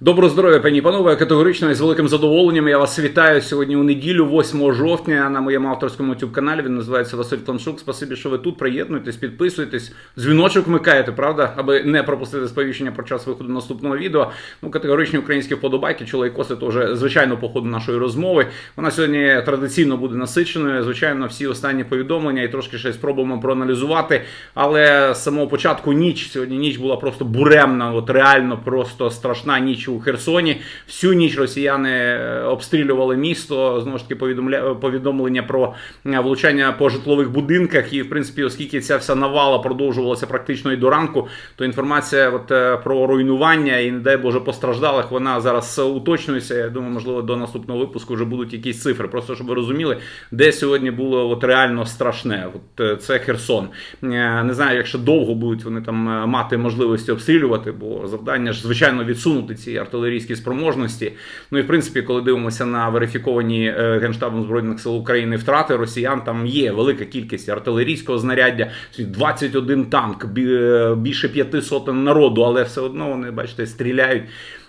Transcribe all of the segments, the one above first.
Доброго здоров'я, пані і панове. Категорично і з великим задоволенням я вас вітаю сьогодні у неділю, 8 жовтня, на моєму авторському youtube каналі. Він називається Василь Кланшук. Спасибі, що ви тут. Приєднуйтесь, підписуйтесь, дзвіночок вмикаєте, правда, аби не пропустити сповіщення про час виходу наступного відео. Ну, категоричні українські вподобайки, чоловікоси, то вже звичайно по ходу нашої розмови. Вона сьогодні традиційно буде насиченою. Звичайно, всі останні повідомлення і трошки ще спробуємо проаналізувати. Але з самого початку ніч сьогодні ніч була просто буремна, от реально просто страшна ніч у Херсоні. Всю ніч росіяни е, обстрілювали місто. Знову ж таки, повідомля... повідомлення про е, влучання по житлових будинках. І, в принципі, оскільки ця вся навала продовжувалася практично і до ранку, то інформація от, е, про руйнування і, не дай Боже, постраждалих, вона зараз уточнюється. Я думаю, можливо, до наступного випуску вже будуть якісь цифри. Просто щоб ви розуміли, де сьогодні було от реально страшне. От це Херсон. Не знаю, якщо довго будуть вони там мати можливості обстрілювати, бо завдання ж звичайно відсунути ці артилерійські спроможності. Ну і в принципі, коли дивимося на верифіковані е, генштабом збройних сил України втрати росіян, там є велика кількість артилерійського знаряддя, 21 танк, е, більше п'яти сотень народу, але все одно вони, бачите, стріляють.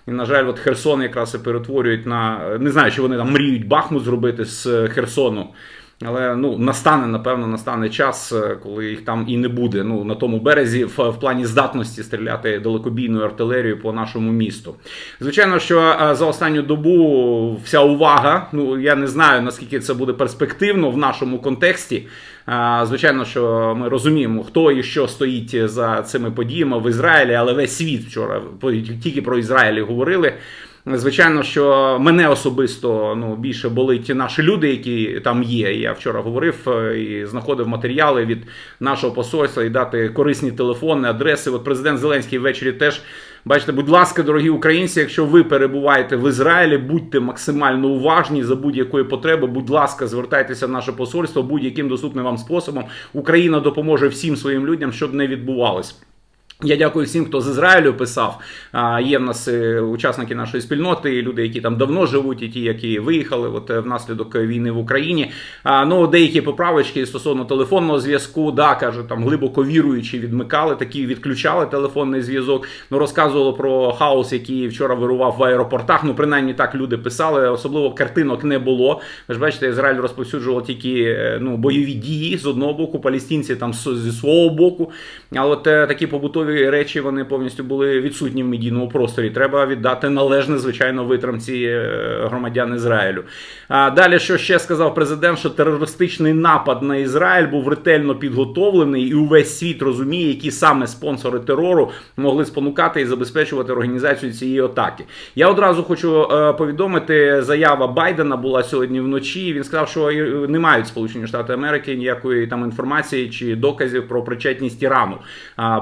І, на жаль, от Херсон якраз і перетворюють на не знаю, чи вони там мріють Бахмут зробити з е, Херсону. Але ну настане, напевно, настане час, е, коли їх там і не буде. Ну на тому березі, в, в плані здатності стріляти далекобійною артилерією по нашому місту. Звичайно, що е, за останню добу вся увага. Ну я не знаю наскільки це буде перспективно в нашому контексті. Е, Звичайно, що ми розуміємо, хто і що стоїть за цими подіями в Ізраїлі, але весь світ вчора тільки про Ізраїль говорили. Звичайно, що мене особисто ну більше болить ті наші люди, які там є. Я вчора говорив е, і знаходив матеріали від нашого посольства і дати корисні телефони, адреси. От президент Зеленський ввечері теж. Бачите, будь ласка, дорогі українці, якщо ви перебуваєте в Ізраїлі, будьте максимально уважні за будь-якої потреби. Будь ласка, звертайтеся в наше посольство будь-яким доступним вам способом. Україна допоможе всім своїм людям, щоб не відбувалось. Я дякую всім, хто з Ізраїлю писав. Є в нас е, учасники нашої спільноти, люди, які там давно живуть, і ті, які виїхали от, е, внаслідок війни в Україні. А, Ну, деякі поправочки стосовно телефонного зв'язку, да, каже, там глибоко віруючі відмикали, такі відключали телефонний зв'язок. Ну, розказувало про хаос, який вчора вирував в аеропортах. Ну, принаймні так люди писали. Особливо картинок не було. Ви ж бачите, Ізраїль розповсюджував тільки е, ну, бойові дії з одного боку, палестинці там зі свого боку. А от такі побутові речі вони повністю були відсутні в медійному просторі. Треба віддати належне, звичайно, витримці е, громадян Ізраїлю. А далі, що ще сказав президент, що терористичний напад на Ізраїль був ретельно підготовлений, і увесь світ розуміє, які саме спонсори терору могли спонукати і забезпечувати організацію цієї атаки. Я одразу хочу е, повідомити, заява Байдена була сьогодні вночі. Він сказав, що е, не мають Сполучені Штати Америки ніякої там інформації чи доказів про причетність Ірану а,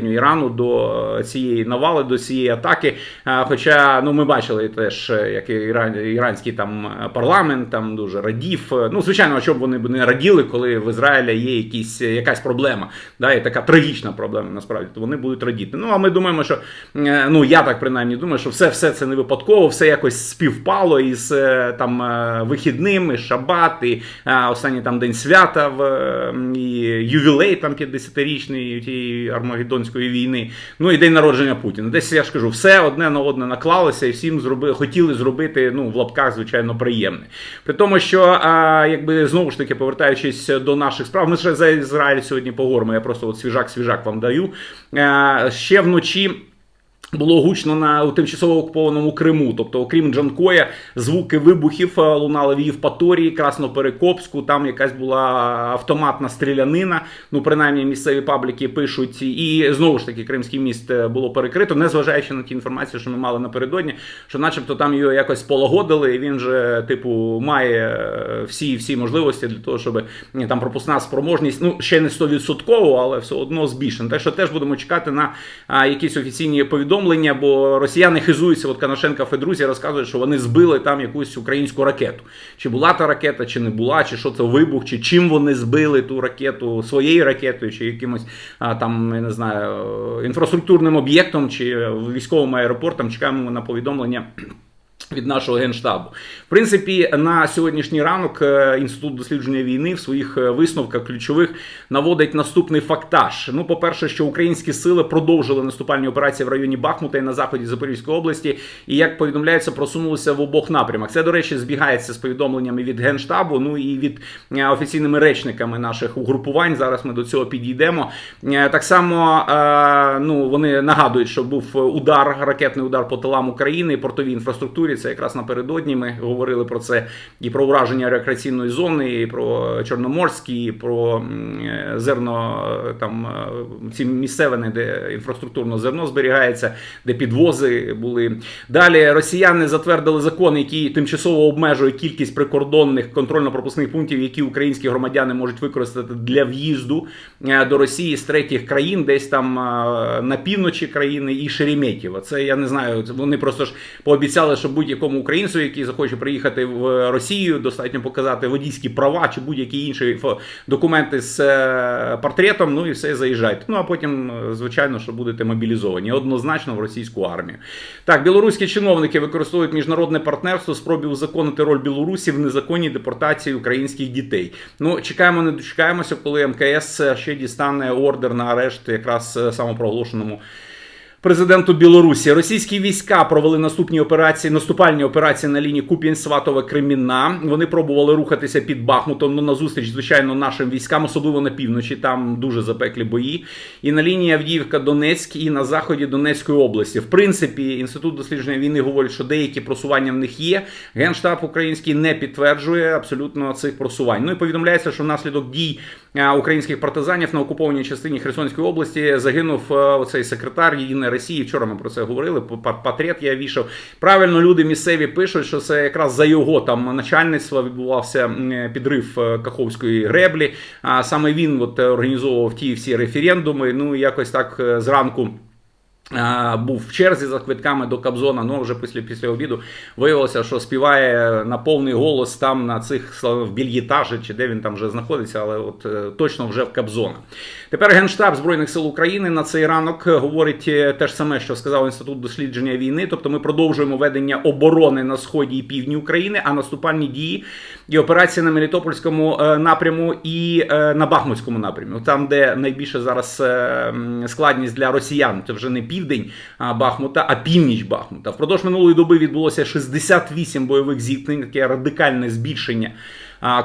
безпосередньо Ірану до е, цієї навали, до цієї атаки. Хоча ну ми бачили теж, е, як іран, іранський там е, парламент там дуже радів. Е, Ну звичайно, щоб вони б не раділи, коли в Ізраїлі є якісь е, якась проблема, да, і така трагічна проблема насправді, то вони будуть радіти. Ну а ми думаємо, що е, ну я так принаймні думаю, що все, все це не випадково, все якось співпало із е, там е, вихідним, і шабат, і е, останній там день свята в е, і ювілей там 50-річний тієї армагеддонської війни. Ну і день народження Путіна. Десь я ж кажу, все одне на одне наклалося, і всім зроби, хотіли зробити ну в лапках, звичайно, приємне. При тому, що а, якби знову ж таки повертаючись до наших справ, ми ще за Ізраїль сьогодні поговоримо. Я просто от свіжак-свіжак вам даю. А, ще вночі. Було гучно на у тимчасово окупованому Криму. Тобто, окрім Джанкоя, звуки вибухів е, лунали в Євпаторії, Красноперекопську. Там якась була автоматна стрілянина. Ну, принаймні, місцеві пабліки пишуть. І знову ж таки, Кримський міст е, було перекрито, незважаючи на ті інформації, що ми мали напередодні, що, начебто, там його якось полагодили, і він же, типу, має е, всі всі можливості для того, щоб там пропускна спроможність, ну ще не 100%, але все одно збільшена. Так що теж будемо чекати на якісь офіційні повідомлення, бо росіяни хизуються. От Канашенка Федрузі розказують, що вони збили там якусь українську ракету. Чи була та ракета, чи не була, чи що це вибух, чи чим вони збили ту ракету своєю ракетою, чи якимось там я не знаю інфраструктурним об'єктом, чи військовим аеропортом. Чекаємо на повідомлення Від нашого генштабу, в принципі, на сьогоднішній ранок е, інститут дослідження війни в своїх е, висновках ключових наводить наступний фактаж. Ну, по-перше, що українські сили продовжили наступальні операції в районі Бахмута і на заході Запорізької області, і як повідомляється, просунулися в обох напрямах. Це, до речі, збігається з повідомленнями від генштабу. Ну і від е, офіційними речниками наших угрупувань. Зараз ми до цього підійдемо. Так само ну вони нагадують, що був удар, ракетний удар по тилам України і портовій інфраструктурі. Це якраз напередодні. Ми говорили про це і про ураження рекреаційної зони, і про Чорноморський, і про е, зерно е, там е, ці місцевини, де інфраструктурно зерно зберігається, де підвози були. Далі росіяни затвердили закон, який тимчасово обмежує кількість прикордонних контрольно-пропускних пунктів, які українські громадяни можуть використати для в'їзду до Росії з третіх країн, десь там на півночі країни і Шереметьєво. Це я не знаю. Вони просто ж пообіцяли, що будь-якому українцю, який захоче приїхати в Росію, достатньо показати водійські права чи будь-які інші документи з е, портретом. Ну і все заїжджайте. Ну а потім, е, звичайно, що будете мобілізовані однозначно в російську армію. Так, білоруські чиновники використовують міжнародне партнерство спробі узаконити роль Білорусі в незаконній депортації українських дітей. Ну чекаємо, не дочекаємося, коли МКС ще дістане ордер на арешт якраз е, самопроголошеному. Президенту Білорусі російські війська провели наступні операції, наступальні операції на лінії Куп'янськ, Сватове, Кремінна. Вони пробували рухатися під Бахмутом. Ну назустріч, звичайно, нашим військам, особливо на півночі. Там дуже запеклі бої. І на лінії Авдіївка, Донецьк, і на заході Донецької області. В принципі, інститут дослідження війни говорить, що деякі просування в них є. Генштаб український не підтверджує абсолютно цих просувань. Ну і повідомляється, що внаслідок дій українських партизанів на окупованій частині Херсонської області загинув е, оцей секретар Єдиної Росії. Вчора ми про це говорили. Портрет я вішав. Правильно люди місцеві пишуть, що це якраз за його там начальництва відбувався підрив е, Каховської греблі. А саме він от е, організовував ті всі референдуми. Ну якось так е, зранку. Був в черзі за квитками до Кабзона, ну вже після після обіду виявилося, що співає на повний голос там на цих в більєтажі, чи де він там вже знаходиться, але от е, точно вже в Кобзона. Тепер Генштаб Збройних сил України на цей ранок говорить те ж саме, що сказав Інститут дослідження війни. Тобто ми продовжуємо ведення оборони на сході і півдні України, а наступальні дії і операції на Мелітопольському е, напряму і е, на Бахмутському напрямі, там, де найбільше зараз е, складність для росіян, це вже не південь Бахмута, а північ Бахмута. Впродовж минулої доби відбулося 68 бойових зіткнень, таке радикальне збільшення.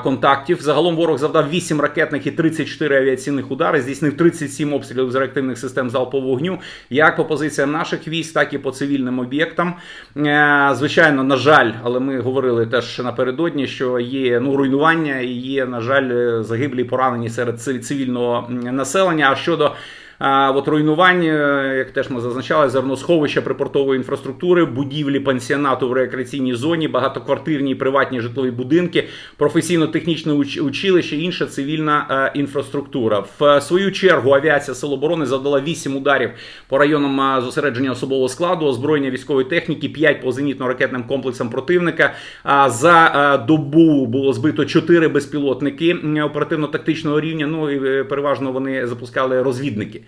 Контактів загалом ворог завдав 8 ракетних і 34 авіаційних удари, здійснив 37 обстрілів з реактивних систем залпового вогню, як по позиціям наших військ, так і по цивільним об'єктам. Е, Звичайно, на жаль, але ми говорили теж напередодні, що є ну руйнування і є, на жаль, е, загиблі поранені серед ци- цивільного населення. А щодо а, от руйнувань, е, як теж ми зазначали, зерносховища припортової інфраструктури, будівлі пансіонату в рекреаційній зоні, багатоквартирні і приватні житлові будинки, професійно-технічне училище, інша цивільна е, інфраструктура. В свою чергу авіація Сил оборони завдала 8 ударів по районам е, зосередження особового складу, озброєння військової техніки, 5 по зенітно-ракетним комплексам противника. А За добу було збито 4 безпілотники оперативно-тактичного рівня. Ну і переважно вони запускали розвідники.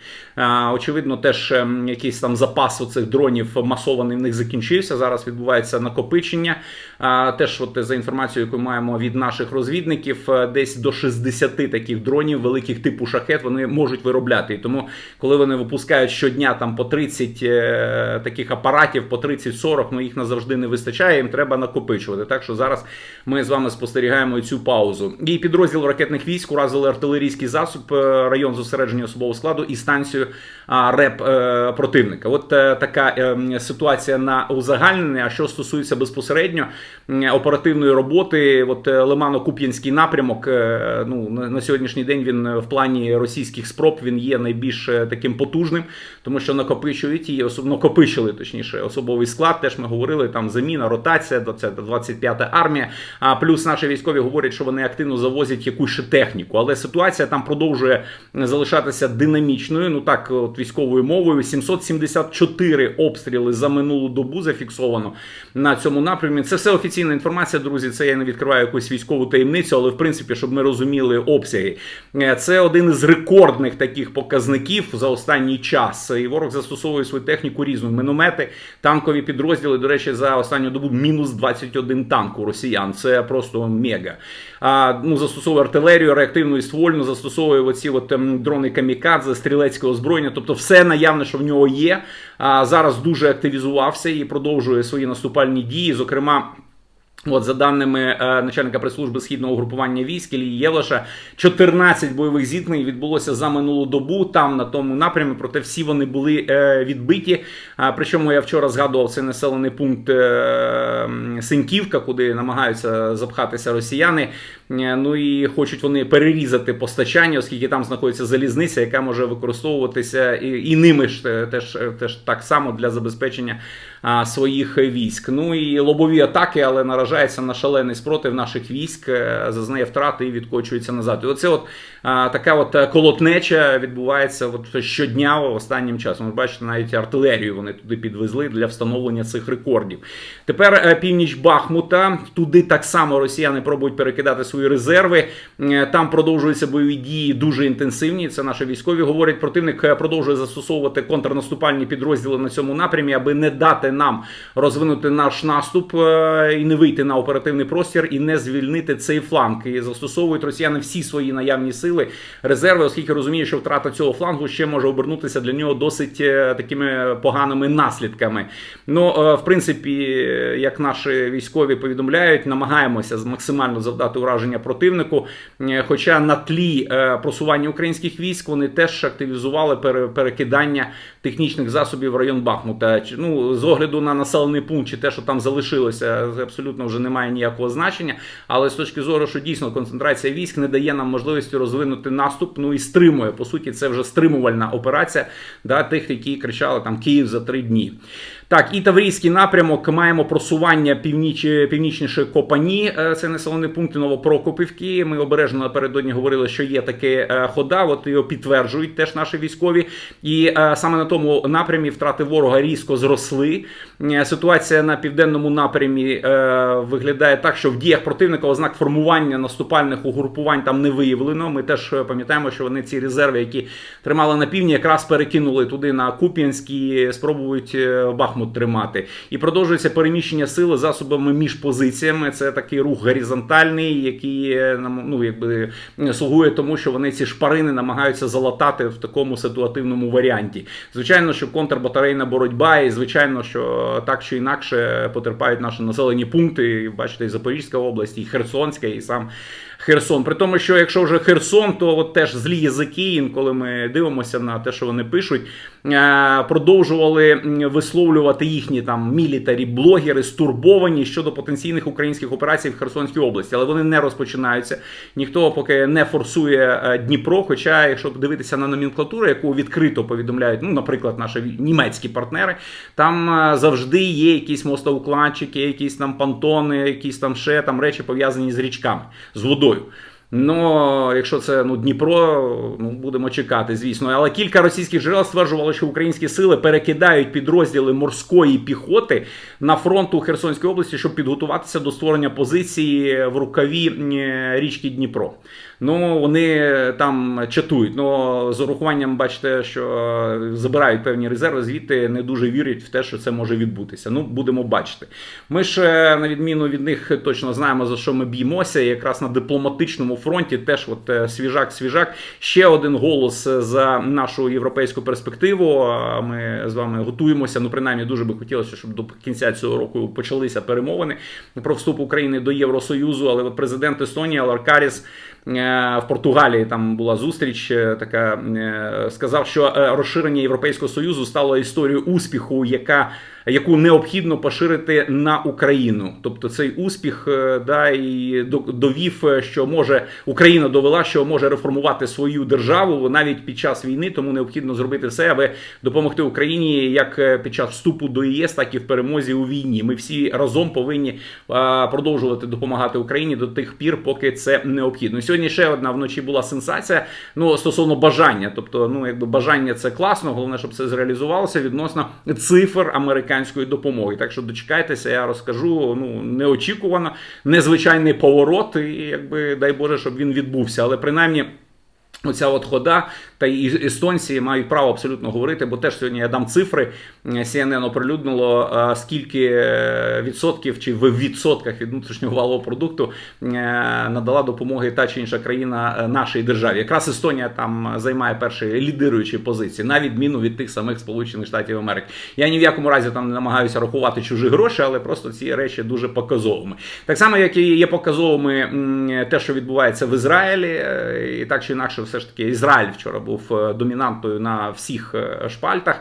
Очевидно, теж ем, якийсь там запас оцих дронів масований в них закінчився. Зараз відбувається накопичення. Теж, от за інформацією, яку маємо від наших розвідників, е, десь до 60 таких дронів великих типу шахет вони можуть виробляти. І тому, коли вони випускають щодня там по 30 е, таких апаратів, по 30-40, ну їх назавжди не вистачає. Їм треба накопичувати. Так що зараз ми з вами спостерігаємо цю паузу. І підрозділ ракетних військ уразили артилерійський засіб, е, район зосередження особового складу і станцію а, РЕП е, противника. От е, така е, ситуація на узагальнення. А що стосується безпосередньо оперативної роботи, от Лимано-Куп'янський напрямок, ну на, сьогоднішній день він в плані російських спроб він є найбільш таким потужним, тому що накопичують і особ... накопичили точніше особовий склад. Теж ми говорили там заміна, ротація, це 25-та армія. А плюс наші військові говорять, що вони активно завозять якусь ще техніку, але ситуація там продовжує залишатися динамічною. ну так, от військовою мовою, 774 обстріли за минулу добу зафіксовано на цьому напрямі. Це все офіційна інформація, друзі. Це я не відкриваю якусь військову таємницю, але в принципі, щоб ми розуміли обсяги. Е, Це один із рекордних таких показників за останній час. І ворог застосовує свою техніку різну. Міномети, танкові підрозділи. До речі, за останню добу мінус 21 танк у росіян. Це просто мега. А, ну, застосовує артилерію, реактивну і ствольну, застосовує оці от, ем, дрони камікадзе, стрілецьке озброєння. Тобто, все наявне, що в нього є. А зараз дуже активізувався і продовжує свої наступальні дії. Зокрема. От за даними е, начальника прес-служби східного угрупування військ Ілії Євлаша, 14 бойових зіткнень відбулося за минулу добу там на тому напрямі. Проте всі вони були е, відбиті. А, причому я вчора згадував цей населений пункт е, Синьківка, куди намагаються запхатися росіяни. Е, Ну і хочуть вони перерізати постачання, оскільки там знаходиться залізниця, яка може використовуватися і, і ними ж е, теж, е, теж так само для забезпечення а, своїх військ. Ну і лобові атаки, але наражається на шалений спротив наших військ, е, зазнає втрати і відкочується назад. І оце от а, така от е, колотнеча відбувається от щодня останнім часом. Ви бачите, навіть артилерію вони туди підвезли для встановлення цих рекордів. Тепер е, північ Бахмута. Туди так само росіяни пробують перекидати свої резерви. Там продовжуються бойові дії дуже інтенсивні. Це наші військові говорять. Противник продовжує застосовувати контрнаступальні підрозділи на цьому напрямі, аби не дати нам розвинути наш наступ е, і не вийти на оперативний простір і не звільнити цей фланг. І застосовують росіяни всі свої наявні сили, резерви, оскільки розуміють, що втрата цього флангу ще може обернутися для нього досить е, такими поганими наслідками. Ну, е, в принципі, як наші військові повідомляють, намагаємося максимально завдати ураження противнику. Хоча на тлі просування українських військ вони теж активізували пере- перекидання технічних засобів в район Бахмута. Ну, з огляду на населений пункт, чи те, що там залишилося, абсолютно вже немає ніякого значення. Але з точки зору, що дійсно концентрація військ не дає нам можливості розвинути наступ, ну і стримує. По суті, це вже стримувальна операція да, тих, які кричали там Київ за три дні. Так, і Таврійський напрямок маємо просування північ, північніше Копані, е, це населений пункт Новопрокопівки. Ми обережно напередодні говорили, що є таке е, хода. От його підтверджують теж наші військові. І е, саме на тому напрямі втрати ворога різко зросли. Ситуація на південному напрямі виглядає так, що в діях противника ознак формування наступальних угрупувань там не виявлено. Ми теж пам'ятаємо, що вони ці резерви, які тримали на півдні, якраз перекинули туди на Куп'янськ спробують е, Бахмут тримати. І продовжується переміщення сили засобами між позиціями. Це такий рух горизонтальний, який е, ну, якби е, слугує тому, що вони ці шпарини намагаються залатати в такому ситуативному варіанті. Звичайно, що контрбатарейна боротьба, і звичайно, що так чи інакше потерпають наші населені пункти. Бачите, і Запорізька область, і Херсонська, і сам. Херсон. При тому, що якщо вже Херсон, то от теж злі язики, інколи ми дивимося на те, що вони пишуть, е, продовжували висловлювати їхні там мілітарі блогери стурбовані щодо потенційних українських операцій в Херсонській області, але вони не розпочинаються. Ніхто поки не форсує е, Дніпро. Хоча, якщо подивитися на номенклатуру, яку відкрито повідомляють, ну, наприклад, наші німецькі партнери, там е, завжди є якісь мостоукладчики, якісь там понтони, якісь там ще там речі пов'язані з річками, з водою. Ну, якщо це ну Дніпро, ну будемо чекати, звісно. Але кілька російських джерел стверджували, що українські сили перекидають підрозділи морської піхоти на фронт у Херсонській області, щоб підготуватися до створення позиції в рукаві річки Дніпро. Ну вони там чатують. Ну з урахуванням, бачите, що е, забирають певні резерви, звідти не дуже вірять в те, що це може відбутися. Ну, будемо бачити. Ми ж е, на відміну від них точно знаємо за що ми б'ємося. Якраз на дипломатичному фронті теж от е, свіжак, свіжак. Ще один голос за нашу європейську перспективу. Ми з вами готуємося. Ну, принаймні, дуже би хотілося, щоб до кінця цього року почалися перемовини про вступ України до Євросоюзу. Але от президент Естонії Аларкаріс в Португалії там була зустріч. е, Така е, сказав, що е, розширення Європейського союзу стало історією успіху, яка яку необхідно поширити на Україну. Тобто цей успіх да, і довів, що може Україна довела, що може реформувати свою державу навіть під час війни. Тому необхідно зробити все, аби допомогти Україні як під час вступу до ЄС, так і в перемозі у війні. Ми всі разом повинні продовжувати допомагати Україні до тих пір, поки це необхідно. Сьогодні ще одна вночі була сенсація. Ну стосовно бажання, тобто, ну якби бажання це класно, головне, щоб це зреалізувалося відносно цифр американської допомоги. Так що дочекайтеся, я розкажу. Ну неочікувано, незвичайний поворот, і якби дай Боже, щоб він відбувся, але принаймні. Оця от хода, та і естонці мають право абсолютно говорити, бо теж сьогодні я дам цифри. CNN оприлюднило е, скільки е, відсотків чи в відсотках від внутрішнього валового продукту е, надала допомоги та чи інша країна нашій державі. Якраз Естонія там займає перші лідируючі позиції, на відміну від тих самих Сполучених Штатів Америки. Я ні в якому разі там не намагаюся рахувати чужі гроші, але просто ці речі дуже показовими. Так само, як і є показовими те, що відбувається в Ізраїлі, і так чи інакше, все ж таки, Ізраїль вчора був е, домінантою на всіх е, шпальтах.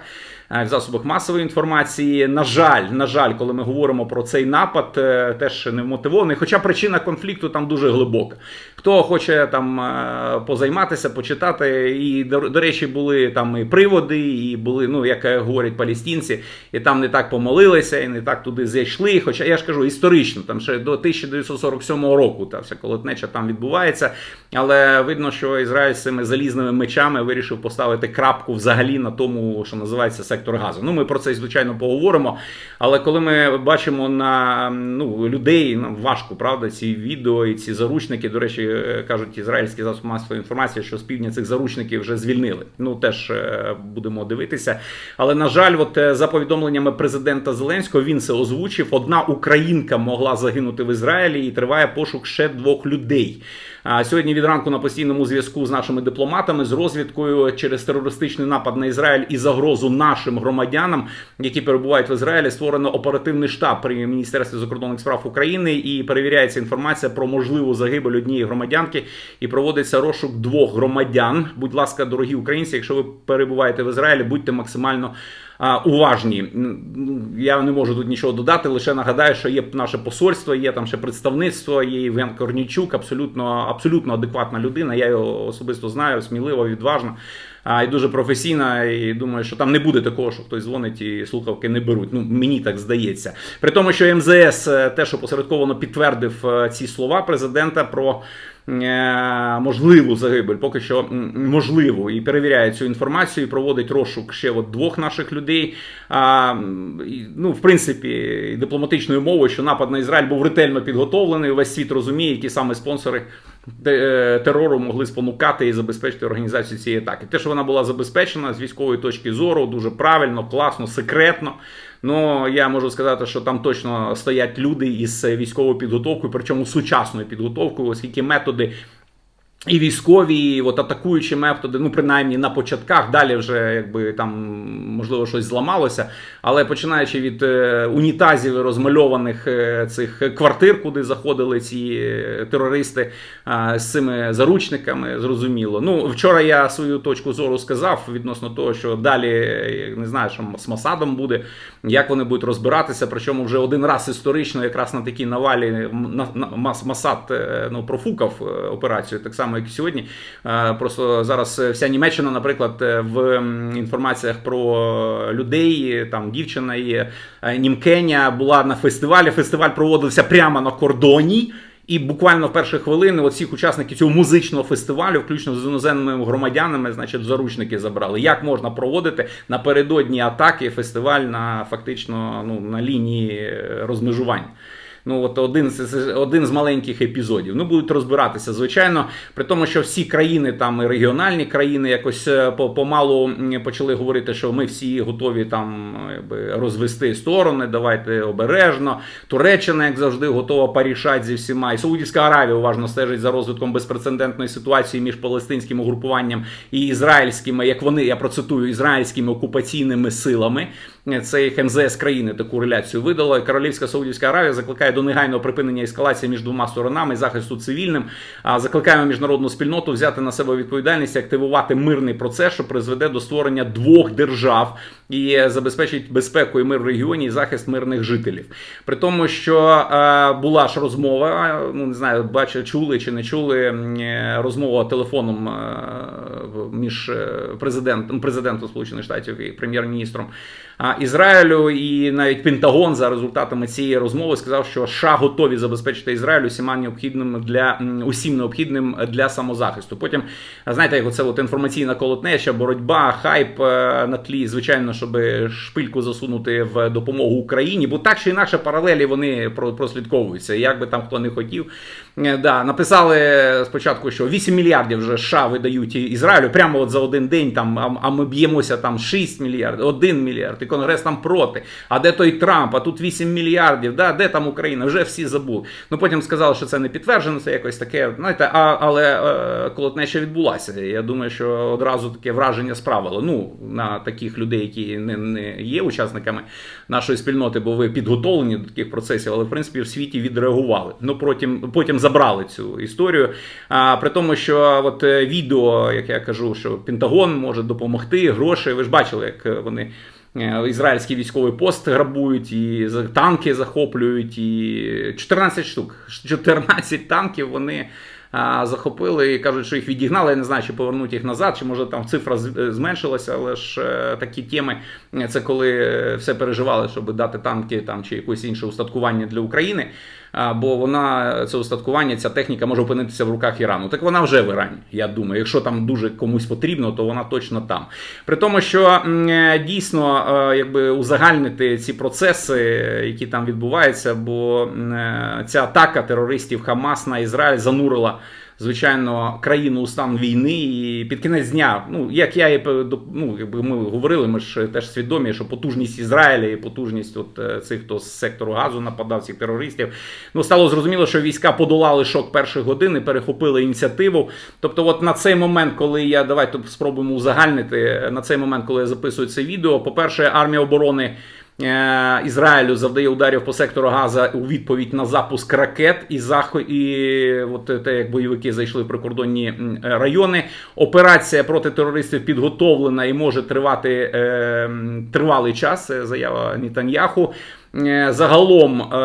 е, В засобах масової інформації, на жаль, на жаль, коли ми говоримо про цей напад, теж не вмотивований. Хоча причина конфлікту там дуже глибока. Хто хоче там позайматися, почитати, і до, речі, були там і приводи, і були, ну як говорять палестинці, і там не так помолилися, і не так туди зайшли. Хоча я ж кажу, історично, там ще до 1947 року та вся колотнеча там відбувається. Але видно, що Ізраїль з цими залізними мечами вирішив поставити крапку взагалі на тому, що називається сектор газу. Ну, ми про це звичайно поговоримо. Але коли ми бачимо на ну, людей, нам важко, правда, ці відео і ці заручники, до речі, кажуть ізраїльські засоби масової інформації, що з півдня цих заручників вже звільнили. Ну теж е, будемо дивитися. Але на жаль, от е, за повідомленнями президента Зеленського, він це озвучив. Одна українка могла загинути в Ізраїлі, і триває пошук ще двох людей. А сьогодні від ранку на постійному зв'язку з нашими дипломатами з розвідкою через терористичний напад на Ізраїль і загрозу нашим громадянам, які перебувають в Ізраїлі, створено оперативний штаб при міністерстві закордонних справ України і перевіряється інформація про можливу загибель однієї громадянки і проводиться розшук двох громадян. Будь ласка, дорогі українці, якщо ви перебуваєте в Ізраїлі, будьте максимально. Уважні, Ну, я не можу тут нічого додати. Лише нагадаю, що є наше посольство, є там ще представництво, є Євген Корнічук, абсолютно, абсолютно адекватна людина. Я його особисто знаю, смілива, відважна а, і дуже професійна. І думаю, що там не буде такого, що хтось дзвонить і слухавки не беруть. Ну мені так здається. При тому, що МЗС е, те, що посередковано підтвердив е, ці слова президента про. Е, Можливу загибель, поки що можливу, і перевіряє цю інформацію, і проводить розшук ще от двох наших людей. А, ну, в принципі, дипломатичною мовою, що напад на Ізраїль був ретельно підготовлений. Весь світ розуміє, які саме спонсори терору могли спонукати і забезпечити організацію цієї атаки. Те, що вона була забезпечена з військової точки зору, дуже правильно, класно, секретно. Ну я можу сказати, що там точно стоять люди із військовою підготовкою, причому сучасною підготовкою, оскільки методи. І військові, і от атакуючі методи, ну принаймні на початках, далі вже якби там можливо щось зламалося. Але починаючи від е, унітазів розмальованих е, цих квартир, куди заходили ці е, терористи е, з цими заручниками, зрозуміло. Ну вчора я свою точку зору сказав відносно того, що далі е, не знаю, що з Масадом буде, як вони будуть розбиратися. Причому вже один раз історично, якраз на такій навалі на, на, Масад е, ну, профукав операцію, так само як і сьогодні. Е, Просто зараз е, вся Німеччина, наприклад, е, в інформаціях про людей, там дівчина є Німкеня була на фестивалі. Фестиваль проводився прямо на кордоні. І буквально в перші хвилини всіх учасників цього музичного фестивалю, включно з іноземними громадянами, значить, заручники забрали. Як можна проводити напередодні атаки фестиваль на фактично ну, на лінії розмежування? Ну, от один з один з маленьких епізодів. Ну, будуть розбиратися, звичайно, при тому, що всі країни, там і регіональні країни, якось е, помалу почали говорити, що ми всі готові там е, розвести сторони, давайте обережно. Туреччина, як завжди, готова порішати зі всіма. І Саудівська Аравія уважно стежить за розвитком безпрецедентної ситуації між палестинським угрупуванням і ізраїльськими, як вони, я процитую, ізраїльськими окупаційними силами. Це їх МЗС країни таку реляцію видало. Королівська Саудівська Аравія закликає до негайного припинення ескалації між двома сторонами захисту цивільним. Закликаємо міжнародну спільноту взяти на себе відповідальність активувати мирний процес, що призведе до створення двох держав і забезпечить безпеку і мир в регіоні і захист мирних жителів. При тому, що е, була ж розмова, ну не знаю, бачили, чули чи не чули е, розмова телефоном е, між е, президентом, президентом Сполучених Штатів і прем'єр-міністром Ізраїлю, і навіть Пентагон за результатами цієї розмови сказав, що США готові забезпечити Ізраїль усіма необхідним для усім необхідним для самозахисту. Потім знаєте, як оце от інформаційна колотнеча, боротьба, хайп е, на тлі, звичайно, щоб шпильку засунути в допомогу Україні, бо так чи інакше паралелі вони прослідковуються. Як би там хто не хотів. Е, Да, написали спочатку, що 8 мільярдів вже США видають Ізраїлю прямо от за один день. Там а, ми б'ємося там 6 мільярдів, 1 мільярд, і Конгрес там проти. А де той Трамп? А тут 8 мільярдів. Да, де там Україна? Вже всі забули. Ну потім сказали, що це не підтверджено, це якось таке. Знаєте, а, але е, колотнеча відбулася. Я думаю, що одразу таке враження справило. Ну на таких людей, які не, не є учасниками нашої спільноти, бо ви підготовлені до таких процесів, але в принципі в світі відреагували. Ну потім потім забрали цю історію. А при тому, що от е, відео, як я кажу, що Пентагон може допомогти, гроші. Ви ж бачили, як вони. Е, Ізраїльський військовий пост грабують і танки захоплюють, і 14 штук. 14 танків вони а, захопили і кажуть, що їх відігнали. Я не знаю, чи повернуть їх назад, чи може там цифра е, зменшилася, але ж е, такі теми е, це коли е, все переживали, щоб дати танки там чи якесь інше устаткування для України. Бо вона це устаткування, ця техніка може опинитися в руках Ірану. Так вона вже в Ірані. Я думаю, якщо там дуже комусь потрібно, то вона точно там. При тому, що е, дійсно е, якби узагальнити ці процеси, які там відбуваються, бо е, ця атака терористів Хамас на Ізраїль занурила. Звичайно, країну у стан війни, і під кінець дня, ну як я і ну, якби ми говорили, ми ж теж свідомі, що потужність Ізраїля і потужність от е, цих, хто з сектору газу нападав, цих терористів. Ну стало зрозуміло, що війська подолали шок перших годин і перехопили ініціативу. Тобто, от на цей момент, коли я давайте спробуємо узагальнити на цей момент, коли я записую це відео, по-перше, армія оборони. Е, Ізраїлю завдає ударів по сектору Газа у відповідь на запуск ракет і захо... і от те, як бойовики зайшли в прикордонні райони. Операція проти терористів підготовлена і може тривати е, тривалий час. Це заява Нетаньяху. Е, Загалом, е,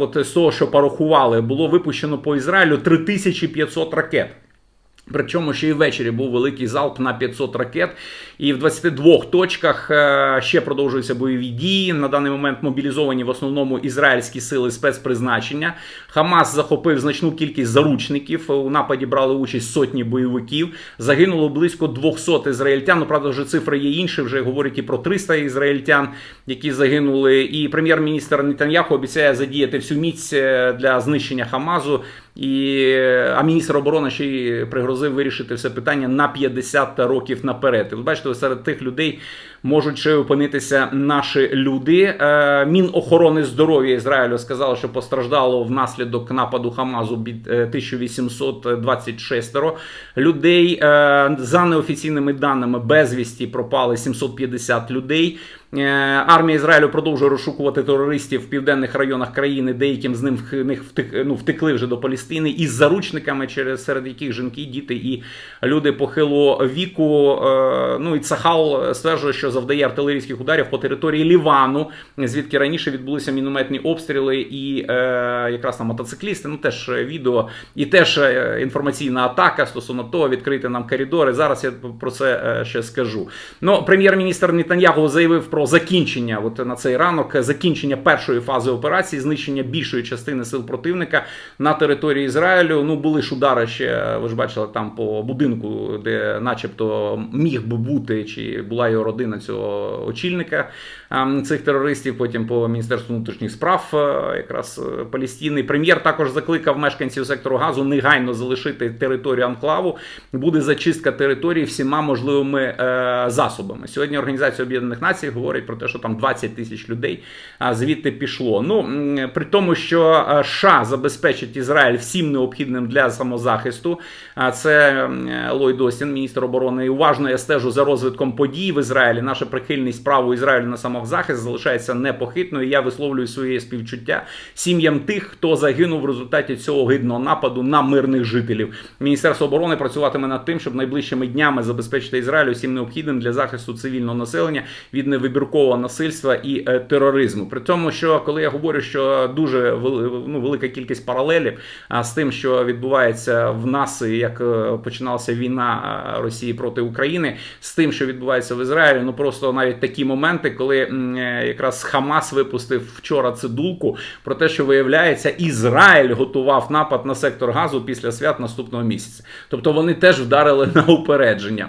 от з того, що порахували, було випущено по Ізраїлю 3500 ракет. Причому ще й ввечері був великий залп на 500 ракет, і в 22 точках е, ще продовжуються бойові дії. На даний момент мобілізовані в основному ізраїльські сили спецпризначення. Хамас захопив значну кількість заручників. У нападі брали участь сотні бойовиків. Загинуло близько 200 ізраїльтян. Ну, правда, вже цифри є інші. Вже говорять і про 300 ізраїльтян, які загинули. І прем'єр-міністр Нетаньяху обіцяє задіяти всю міць е, для знищення Хамазу. І, а міністр оборони ще й пригрозив вирішити все питання на 50 років наперед. Ви бачите, серед тих людей можуть опинитися наші люди. Е, Мінохорони здоров'я Ізраїлю сказало, що постраждало внаслідок нападу Хамазу е, 1826 людей. Е, За неофіційними даними безвісті пропали 750 людей. Е, Армія Ізраїлю продовжує розшукувати терористів в південних районах країни. Деяким з ним ну, втекли вже до Палестини із заручниками, через серед яких жінки, діти і люди похилого віку. Е, Ну і Цахал стверджує, що завдає артилерійських ударів по території Лівану, звідки раніше відбулися мінометні обстріли, і е, якраз там мотоциклісти. Ну теж відео і теж е, інформаційна атака стосовно того, відкрити нам коридори. Зараз я про це е, ще скажу. Ну, прем'єр-міністр Нетаньяху заявив про закінчення, от на цей ранок, закінчення першої фази операції, знищення більшої частини сил противника на території Ізраїлю. Ну були ж удари ще, ви ж бачили там по будинку, де, начебто, міг би бути чи була його родина цього очільника ем, цих терористів. Потім по міністерству внутрішніх справ, е, якраз е, Палестини. Прем'єр також закликав мешканців сектору газу негайно залишити територію анклаву. Буде зачистка території всіма можливими е, засобами. Сьогодні Організація Об'єднаних Націй говорить про те, що там 20 тисяч людей звідти пішло. Ну при тому, що США забезпечить Ізраїль всім необхідним для самозахисту. А це Ллойд Остін, міністр оборони. І уважно я стежу за розвитком подій в Ізраїлі. Наша прихильність праву Ізраїлю на самозахист залишається непохитною. Я висловлюю своє співчуття сім'ям тих, хто загинув в результаті цього гидного нападу на мирних жителів. Міністерство оборони працюватиме над тим, щоб найближчими днями забезпечити Ізраїлю всім необхідним для захисту цивільного населення від невибіркового насильства і е, тероризму. При тому, що коли я говорю, що дуже ну, велика кількість паралелів з тим, що відбувається в нас, як е, починалася війна Росії проти України, з тим, що відбувається в Ізраїлі, ну просто навіть такі моменти, коли е, якраз Хамас випустив вчора цидулку про те, що виявляється, Ізраїль готував напад на сектор газу після свят наступного місяця. Тобто вони теж вдарили на упередження.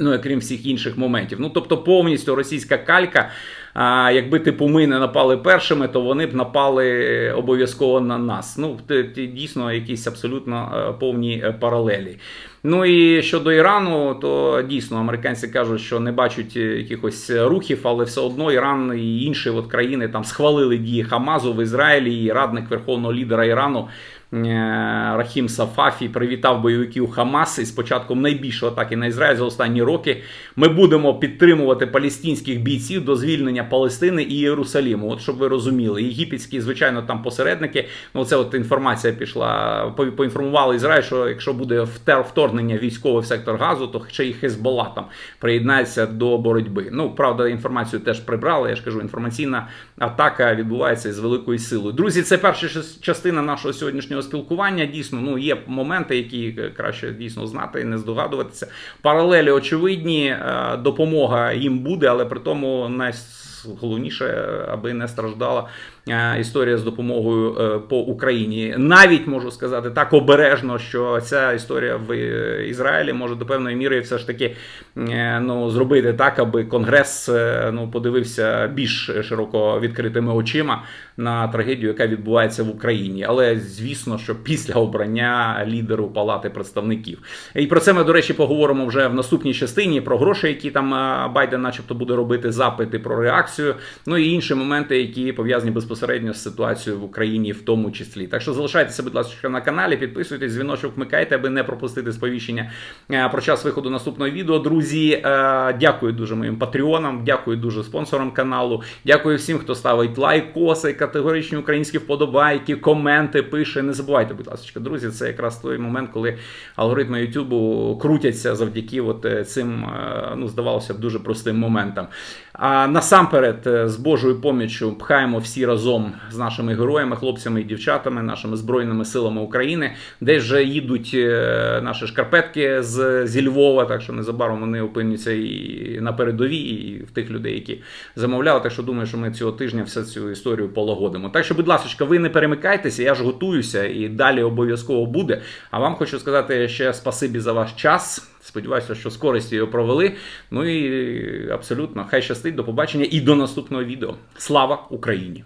Ну, крім всіх інших моментів. Ну, тобто, повністю російська калька. А якби типу ми не напали першими, то вони б напали обов'язково на нас. Ну, дійсно, якісь абсолютно е, повні е, паралелі. Ну і щодо Ірану, то дійсно американці кажуть, що не бачать е, якихось рухів, але все одно Іран і інші от країни там схвалили дії Хамазу в Ізраїлі. І радник верховного лідера Ірану Рахім Сафафі привітав бойовиків Хамас із початком найбільшої атаки на Ізраїль за останні роки. Ми будемо підтримувати палестинських бійців до звільнення Палестини і Єрусаліму. От щоб ви розуміли, єгипетські, звичайно, там посередники. Ну, це от інформація пішла. по- Поінформували Ізраїль, що якщо буде вторгнення військове в сектор газу, то ще й Хезбола там приєднається до боротьби. Ну правда, інформацію теж прибрали. Я ж кажу, інформаційна атака відбувається з великою силою. Друзі, це перша частина нашого сьогоднішнього спілкування. Дійсно, ну є моменти, які е, краще дійсно знати і не здогадуватися. Паралелі очевидні, е, допомога їм буде, але при тому найголовніше, аби не страждала історія з допомогою е, по Україні. Навіть можу сказати так обережно, що ця історія в е, Ізраїлі може до певної міри все ж таки е, ну, зробити так, аби Конгрес е, ну, подивився більш широко відкритими очима на трагедію, яка відбувається в Україні. Але звісно, що після обрання лідеру Палати представників. І про це ми, до речі, поговоримо вже в наступній частині про гроші, які там е, Байден, начебто, буде робити запити про реакцію. Ну і інші моменти, які пов'язані безпосередньо з ситуацією в Україні, в тому числі. Так що залишайтеся, будь ласка, на каналі, підписуйтесь, дзвіночок вмикайте, аби не пропустити сповіщення е, про час виходу наступного відео. Друзі, е, дякую дуже моїм патреонам, дякую дуже спонсорам каналу. Дякую всім, хто ставить лайкоси, категоричні українські вподобайки, коменти пише. Не забувайте, будь ласка, друзі, це якраз той момент, коли алгоритми Ютубу крутяться завдяки от е, цим, ну, здавалося б, дуже простим моментам. А насамперед, е, з Божою поміччю, пхаємо всі разом з нашими героями, хлопцями і дівчатами, нашими збройними силами України, де вже їдуть е, наші шкарпетки з, зі Львова, так що незабаром вони опиняться і на передовій, і в тих людей, які замовляли. Так що думаю, що ми цього тижня всю цю історію полагодимо. Так що, будь ласка, ви не перемикайтеся, я ж готуюся і далі обов'язково буде. А вам хочу сказати ще спасибі за ваш час. Сподіваюся, що з користю його провели. Ну і абсолютно хай щастить, до побачення і до наступного відео. Слава Україні!